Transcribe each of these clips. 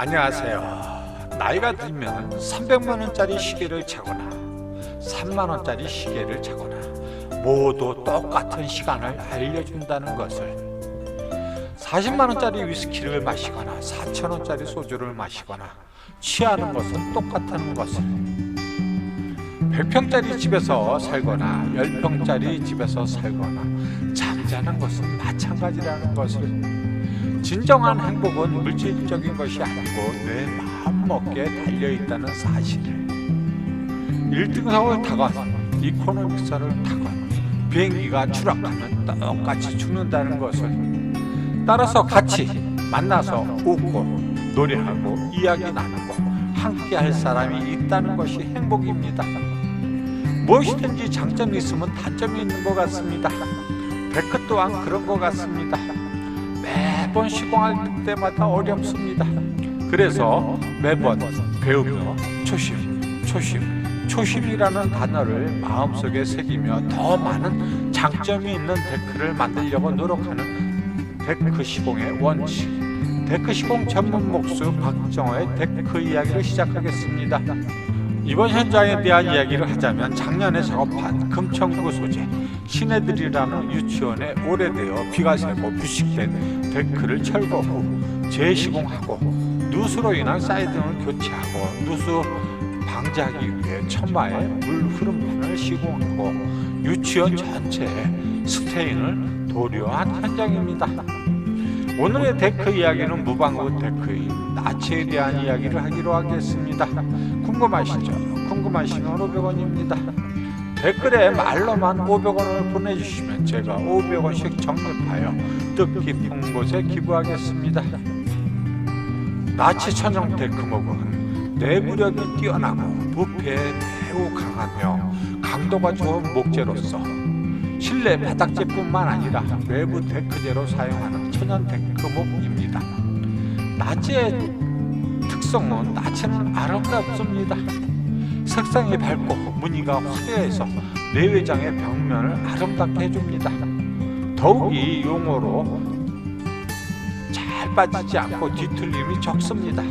안녕하세요. 나이가 들면 300만 원짜리 시계를 차거나 3만 원짜리 시계를 차거나 모두 똑같은 시간을 알려준다는 것을. 40만 원짜리 위스키를 마시거나 4천 원짜리 소주를 마시거나 취하는 것은 똑같다는 것을. 100평짜리 집에서 살거나 10평짜리 집에서 살거나 잠자는 것은 마찬가지라는 것을 진정한 행복은 물질적인 것이 아니고 내 마음먹기에 달려있다는 사실을 1등석을 타건 이코노믹스를 타건 비행기가 추락하면 똑같이 죽는다는 것을 따라서 같이 만나서 웃고 노래하고 이야기 나누고 함께 할 사람이 있다는 것이 행복입니다. 무엇이든지 장점이 있으면 단점이 있는 것 같습니다. 데크 또한 그런 것 같습니다 매번 시공할 때마다 어렵습니다. 그래서 매번 배우며 초심, 초심, 초심이라는 단어를 마음속에 새기며 더 많은 장점이 있는 데크를 만들려고 노력하는 데크 시공의 원칙. 데크 시공 전문 목수 박정호의 데크 이야기를 시작하겠습니다. 이번 현장에 대한 이야기를 하자면 작년에 작업한 금천구 소재 신애들이라는 유치원에 오래되어 비가 새고 부식된 데크를 철거 후 재시공하고 누수로 인한 사이드를 교체하고 누수 방지하기 위해 천마에 물 흐름판을 시공하고 유치원 전체에 스테인을 도료한 현장입니다. 오늘의 데크 이야기는 무방구 데크인 나치에 대한 이야기를 하기로 하겠습니다. 궁금하시죠? 궁금하시면 500원입니다. 댓글에 말로만 500원을 보내주시면 제가 500원씩 적립하여 뜻깊은 곳에 기부하겠습니다. 나치 천정 데크목은 내부력이 뛰어나고 부패에 매우 강하며 강도가 좋은 목재로서 실내 바닥재뿐만 아니라 외부 데크재로 사용하는 천연 데크목입니다. 나치의 특성은 나치는 아름답습니다. 색상이 밝고 무늬가 화려해서 내외장의 벽면을 아름답게 해줍니다. 더욱 이 용어로 잘 빠지지 않고 뒤틀림이 적습니다.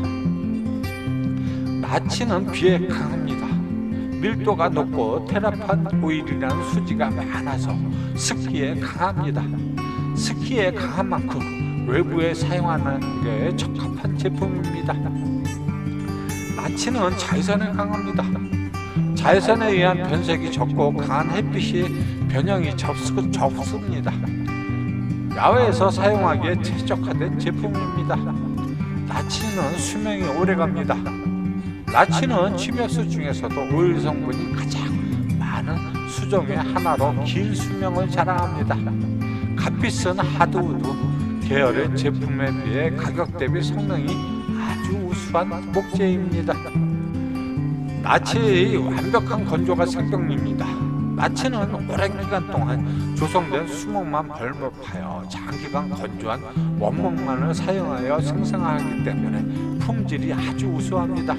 나치는 비에 강합니다. 밀도가 높고 테라판 오일이라는 수지가 많아서 습기에 강합니다. 습기에 강한 만큼 외부에 사용하는 게 적합한 제품입니다. 나치는 자외선에 강합니다. 자외선에 의한 변색이 적고 강한 햇빛이 변형이 접수, 적습니다. 야외에서 사용하기에 최적화된 제품입니다. 나치는 수명이 오래갑니다. 나치는 침엽수 중에서도 오일 성분이 가장 많은 수종의 하나로 긴 수명을 자랑합니다. 갓빛은 하드우드 계열의 제품에 비해 가격 대비 성능이 아주 우수한 목재입니다. 나치의 완벽한 건조가 생명입니다. 나치는 오랜 기간 동안 조성된 수목만 벌목하여 장기간 건조한 원목만을 사용하여 생성하기 때문에 품질이 아주 우수합니다.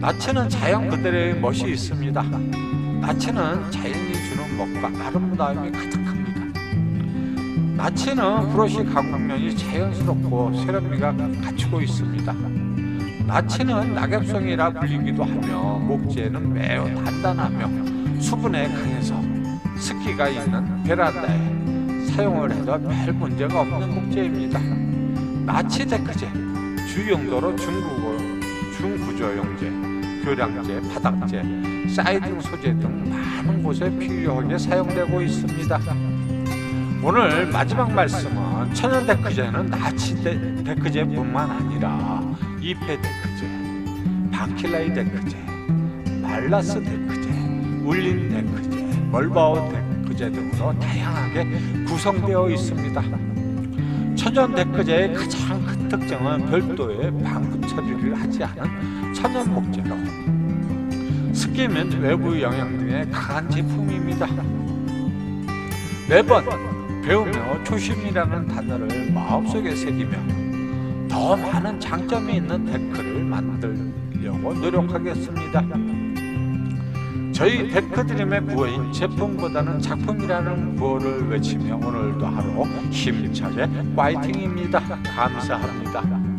나치는 자연 그대로의 멋이 있습니다. 나치는 자연이 주는 멋과 아름다움이 가득합니다. 나치는 브러쉬 가공면이 자연스럽고 세련미가 갖추고 있습니다. 나치는 낙엽성이라 불리기도 하며 목재는 매우 단단하며 수분에 강해서 습기가 있는 베란다에 사용을 해도 별 문제가 없는 목재입니다. 나치 데크재 주용도로 중국어, 중구조용재, 교량재, 바닥재, 사이딩 소재 등 많은 곳에 필요하게 사용되고 있습니다. 오늘 마지막 말씀은 천연 데크재는 나치 데, 데크재뿐만 아니라 이페 데크재, 바킬라이 데크재, 말라스 데크재, 울린 데크재, 멀바오 데크재 등으로 다양하게 구성되어 있습니다. 천연 데크재의 가장 큰 특징은 별도의 방부 처리를 하지 않은 천연 목재로 습기 및 외부 영향 등에 강한 제품입니다. 매번 배우며 초심이라는 단어를 마음속에 새기며 더 많은 장점이 있는 데크를 만들려고 노력하겠습니다. 저희 데크드림의 구호인 제품보다는 작품이라는 구호를 외치며 오늘도 하루 힘차게 파이팅입니다. 감사합니다.